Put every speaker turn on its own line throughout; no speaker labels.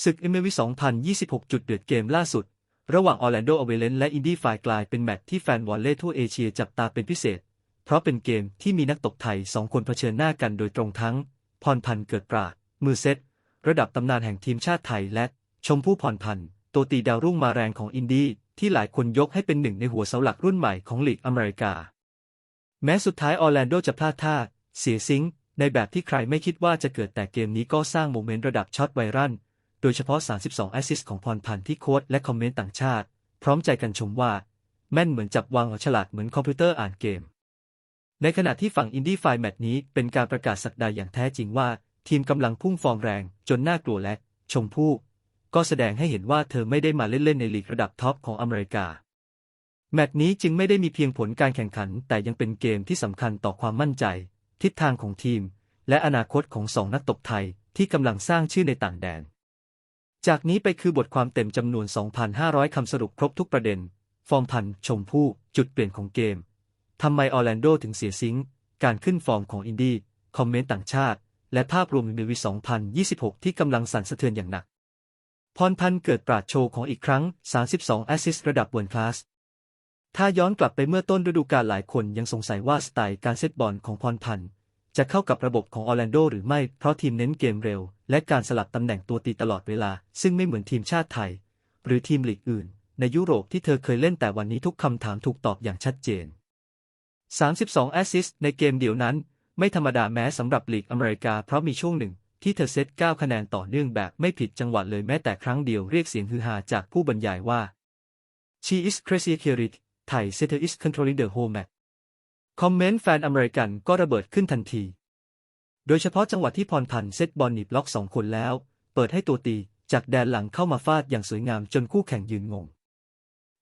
ศึก MLB 2026 จุดเดือดเกมล่าสุด ระหว่างออร์แลนโดอเวเลนและอินดี้ไฟกลายเป็นแมตช์ที่แฟนวอลเลย์ทั่วเอเชียจับตาเป็นพิเศษ เพราะเป็นเกมที่มีนักตบไทยสองคนเผชิญหน้ากันโดยตรงทั้ง พรพันธ์เกิดปราด มือเซต ระดับตำนานแห่งทีมชาติไทยและ ชมพู่พรพันธ์ตัวตีดาวรุ่งมาแรงของอินดี้ที่หลายคนยกให้เป็นหนึ่งในหัวเสาหลักรุ่นใหม่ของลีกอเมริกา แม้สุดท้ายออร์แลนโดจะพลาดท่า เสียซิงในแบบที่ใครไม่คิดว่าจะเกิดแต่เกมนี้ก็สร้างโมเมนต์ระดับช็อตไวรัล โดยเฉพาะ 32 แอสซิสของพรพันธ์ที่โค้ดและคอมเมนต์ต่างชาติ พร้อมใจกันชมว่า แม่นเหมือนจับวางฉลาดเหมือนคอมพิวเตอร์อ่านเกม ในขณะที่ฝั่งอินดี้ไฟแมตช์นี้เป็นการประกาศสักดาอย่างแท้จริงว่า ทีมกำลังพุ่งฟอร์มแรงจนน่ากลัวและ ชมพู่ ก็แสดงให้เห็นว่าเธอไม่ได้มาเล่นๆในลีกระดับท็อปของอเมริกา แมตช์นี้จึงไม่ได้มีเพียงผลการแข่งขัน แต่ยังเป็นเกมที่สำคัญต่อความมั่นใจ ทิศทางของทีม และอนาคตของสองนักตบไทยที่กำลังสร้างชื่อในต่างแดน จากนี้ไปคือบทความเต็มจำนวน 2,500 คำสรุปครบทุกประเด็น ฟอร์มพันชมพู่ จุดเปลี่ยนของเกม ทำไมออร์แลนโดถึงเสียซิงการขึ้นฟอร์มของอินดี้ คอมเมนต์ต่างชาติ และภาพรวมในวี2026 ที่กำลังสั่นสะเทือนอย่างหนัก พรพันเกิดปราดโชว์ของอีกครั้ง 32 แอสซิสระดับเวิร์คลาส ถ้าย้อนกลับไปเมื่อต้นฤดูกาลหลายคนยังสงสัยว่าสไตล์การเซตบอลของพรพันธ์ จะเข้ากับระบบของออร์แลนโดหรือไม่ เพราะทีมเน้นเกมเร็ว และการสลับตำแหน่งตัวตีตลอดเวลา ซึ่งไม่เหมือนทีมชาติไทย หรือทีมลีกอื่น ในยุโรปที่เธอเคยเล่นแต่วันนี้ทุกคำถามถูกตอบอย่างชัดเจน 32 แอสซิสต์ในเกมเดียวนั้น ไม่ธรรมดาแม้สำหรับลีกอเมริกา เพราะมีช่วงหนึ่ง ที่เธอเซต 9 คะแนนต่อเนื่องแบบไม่ผิดจังหวะเลยแม้แต่ครั้งเดียวเรียกเสียงฮือฮาจากผู้บรรยายว่า She is crazy c u r i t ไทย Setter is controlling the whole match คอมเมนต์แฟนอเมริกันก็ระเบิดขึ้นทันที โดยเฉพาะจังหวะที่พรพันธ์เซตบอลหนีบล็อกสองคนแล้ว เปิดให้ตัวตีจากแดนหลังเข้ามาฟาดอย่างสวยงามจนคู่แข่งยืนงง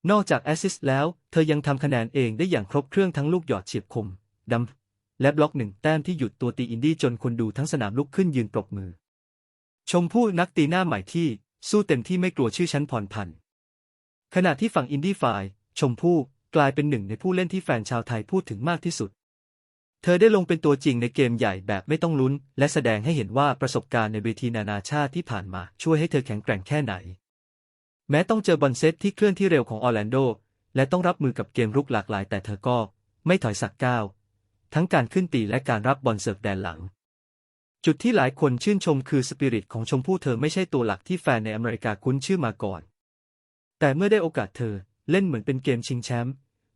นอกจากแอสซิสต์แล้ว เธอยังทำคะแนนเองได้อย่างครบเครื่องทั้งลูกหยอดเฉียบคมดำและบล็อกหนึ่งแต้มที่หยุดตัวตีอินดี้จนคนดูทั้งสนามลุกขึ้นยืนปรบมือ ชมพู่นักตีหน้าใหม่ที่สู้เต็มที่ไม่กลัวชื่อชั้นพรพันธ์ขณะที่ฝั่งอินดี้ฝ่าย ชมพู่ กลายเป็นหนึ่งในผู้เล่นที่แฟนชาวไทยพูดถึงมากที่สุด เธอได้ลงเป็นตัวจริงในเกมใหญ่แบบไม่ต้องลุ้น และแสดงให้เห็นว่าประสบการณ์ในเวทีนานาชาติที่ผ่านมาช่วยให้เธอแข็งแกร่งแค่ไหน แม้ต้องเจอบอลเซตที่เคลื่อนที่เร็วของออร์แลนโด และต้องรับมือกับเกมรุกหลากหลาย แต่เธอก็ไม่ถอยสักก้าวทั้งการขึ้นตีและการรับบอลเสิร์ฟแดนหลัง จุดที่หลายคนชื่นชมคือสปิริตของชมพู่เธอไม่ใช่ตัวหลักที่แฟนในอเมริกาคุ้นชื่อมาก่อน แต่เมื่อได้โอกาสเธอ เล่นเหมือนเป็นเกมชิงแชมป์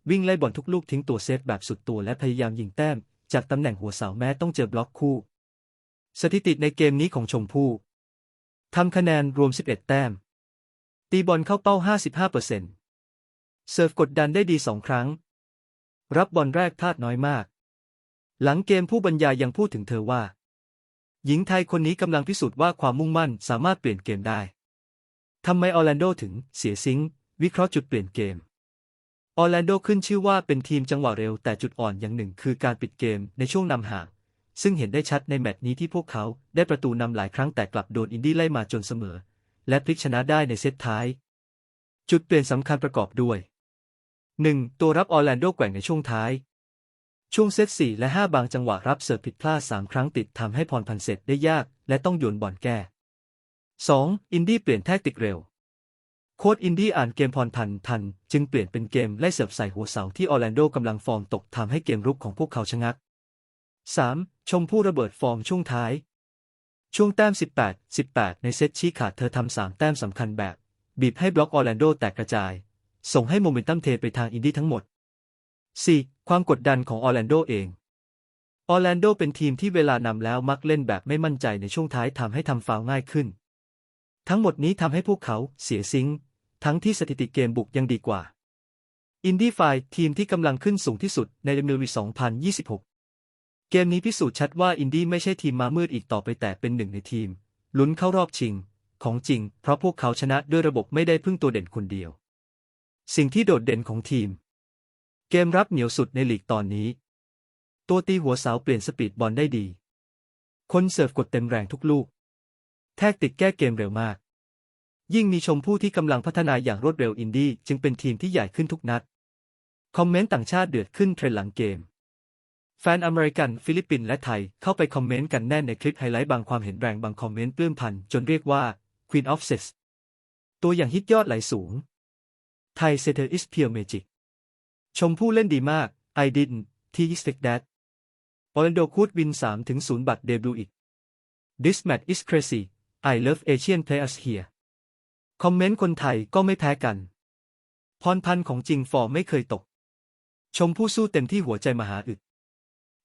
วิ่งไล่บอลทุกลูกทิ้งตัวเซฟแบบสุดตัวและพยายามยิงแต้ม จากตำแหน่งหัวเสาแม้ต้องเจอบล็อกคู่ สถิติในเกมนี้ของชมพู่ทำคะแนนรวม 11 แต้ม ตีบอลเข้าเป้า 55%เซิร์ฟกดดันได้ดีสองครั้ง รับบอลแรกพลาดน้อยมาก หลังเกมผู้บรรยายยังพูดถึงเธอว่า หญิงไทยคนนี้กำลังพิสูจน์ว่าความมุ่งมั่นสามารถเปลี่ยนเกมได้ทำไมออร์แลนโดถึงเสียซิง วิเคราะห์จุดเปลี่ยนเกม ออร์แลนโดขึ้นชื่อว่าเป็นทีมจังหวะเร็วแต่จุดอ่อนอย่างหนึ่งคือการปิดเกมในช่วงนำห่าง ซึ่งเห็นได้ชัดในแมตช์นี้ที่พวกเขาได้ประตูนำหลายครั้งแต่กลับโดนอินดี้ไล่มาจนเสมอ และพลิกชนะได้ในเซตท้าย จุดเปลี่ยนสำคัญประกอบด้วย 1. ตัวรับออร์แลนโดแกว่งในช่วงท้าย ช่วงเซต4และ 5 บางจังหวะรับเสิร์ฟผิดพลาด3ครั้งติดทำให้พรพันเสร็จได้ยาก และต้องโยนบอลแก้ 2. อินดี้เปลี่ยนแทคติกเร็ว โค้ดอินดี้อ่านเกมพรพันทัน จึงเปลี่ยนเป็นเกมไล่เสิร์ฟใส่หัวเสาที่ออร์แลนโดกำลังฟอร์มตกทำให้เกมรุกของพวกเขาชะงัก 3. ชมพู่ระเบิดฟอร์มช่วงท้าย ช่วงแต้ม 18 18 ในเซตชี้ขาดเธอทำสามแต้มสำคัญแบบ บีบให้บล็อกออร์แลนโดแตกกระจาย ส่งให้โมเมนตัมเทไปทางอินดี้ทั้งหมด 4. ความกดดันของออร์แลนโดเอง ออร์แลนโดเป็นทีมที่เวลานำแล้วมักเล่นแบบไม่มั่นใจในช่วงท้ายทำให้ทำฟาวง่ายขึ้น ทั้งหมดนี้ทำให้พวกเขาเสียซิง ทั้งที่สถิติเกมบุกยังดีกว่า อินดี้ไฟทีมที่กำลังขึ้นสูงที่สุดใน MLB 2026 เกมนี้พิสูจน์ชัดว่าอินดี้ไม่ใช่ทีมมามืดอีกต่อไปแต่เป็นหนึ่งในทีม ลุ้นเข้ารอบชิง ของจริง เพราะพวกเขาชนะด้วยระบบไม่ได้พึ่งตัวเด่นคนเดียว สิ่งที่โดดเด่นของทีม เกมรับเหนียวสุดในลีกตอนนี้ ตัวตีหัวเสาเปลี่ยนสปีดบอลได้ดี คนเสิร์ฟกดเต็มแรงทุกลูก แทกติดแก้เกมเร็วมาก ยิ่งมีชมพู่ที่กำลังพัฒนาอย่างรวดเร็วอินดี้จึงเป็นทีมที่ใหญ่ขึ้นทุกนัด คอมเมนต์ต่างชาติเดือดขึ้นเทรนหลังเกม แฟนอเมริกัน ฟิลิปปินส์และไทยเข้าไปคอมเมนต์กันแน่นในคลิปไฮไลท์บางความเห็นแรงบางคอมเมนต์ปลื้มพันจนเรียกว่า Queen of s e s ตัวอย่างฮิตยอดไหลสูง ไทย Setter is pure magic ชมผู้เล่นดีมาก I didn't t expect that Orlando could win 3ถึง0บัตรเดบิวต์อีก This match is crazy I love Asian players here คอมเมนต์คนไทยก็ไม่แพ้กัน พรพันธ์ของจริงฟอร์มไม่เคยตก ชมผู้สู้เต็มที่หัวใจมหาอึด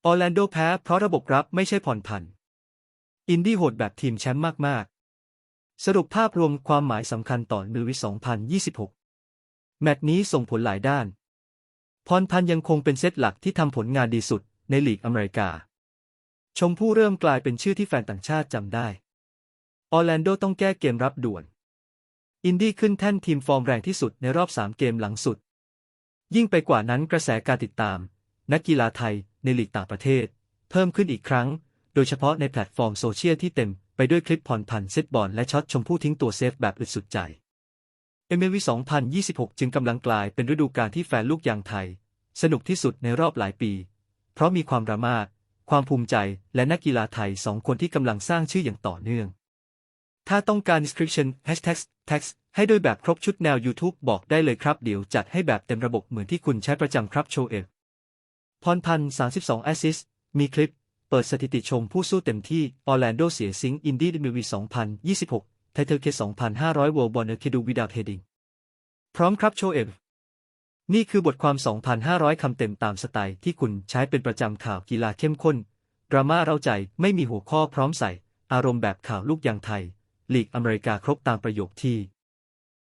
ออร์แลนโดแพ้เพราะระบบรับไม่ใช่ผ่อนผันอินดี้โหดแบบทีมแชมป์มากๆ สรุปภาพรวมความหมายสำคัญต่อมิลวิ2026 แมตช์นี้ส่งผลหลายด้าน พรพันธ์ยังคงเป็นเซตหลักที่ทำผลงานดีสุดในลีกอเมริกา ชมพู่เริ่มกลายเป็นชื่อที่แฟนต่างชาติจำได้ ออร์แลนโดต้องแก้เกมรับด่วน อินดี้ขึ้นแท่นทีมฟอร์มแรงที่สุดในรอบ 3 เกมหลังสุด ยิ่งไปกว่านั้นกระแสการติดตาม นักกีฬาไทยในลีกต่างประเทศ เพิ่มขึ้นอีกครั้ง โดยเฉพาะในแพลตฟอร์มโซเชียลที่เต็มไปด้วยคลิปผ่อนผันเซตบอลและช็อตชมพู่ทิ้งตัวเซฟแบบอึดสุดใจ MLB 2026 จึงกำลังกลายเป็นฤดูกาลที่แฟนลูกยางไทย สนุกที่สุดในรอบหลายปี เพราะมีความรามาความภูมิใจและนักกีฬาไทยสองคนที่กำลังสร้างชื่ออย่างต่อเนื่อง ถ้าต้องการ description hashtag text ให้ด้วยแบบครบชุดแนว YouTube บอกได้เลยครับ เดี๋ยวจัดให้แบบเต็มระบบเหมือนที่คุณใช้ประจำครับโชเอฟพรพันธ์32แอสซิสมีคลิป เปิดสถิติชมผู้สู้เต็มที่ออร์แลนโดเสียซิงอินดี้ดิมิวี2026ไทเทลเค2,500 World Bonner เคดูวิดาเพดิงพร้อมครับโชเอฟนี่คือบทความ 2,500 คำเต็มตามสไตล์ที่คุณใช้เป็นประจำข่าวกีฬาเข้มข้น ดราม่าเร้าใจไม่มีหัวข้อพร้อมใส่ อารมณ์แบบข่าวลูกยางไทย ลีกอเมริกาครบตามประโยคที่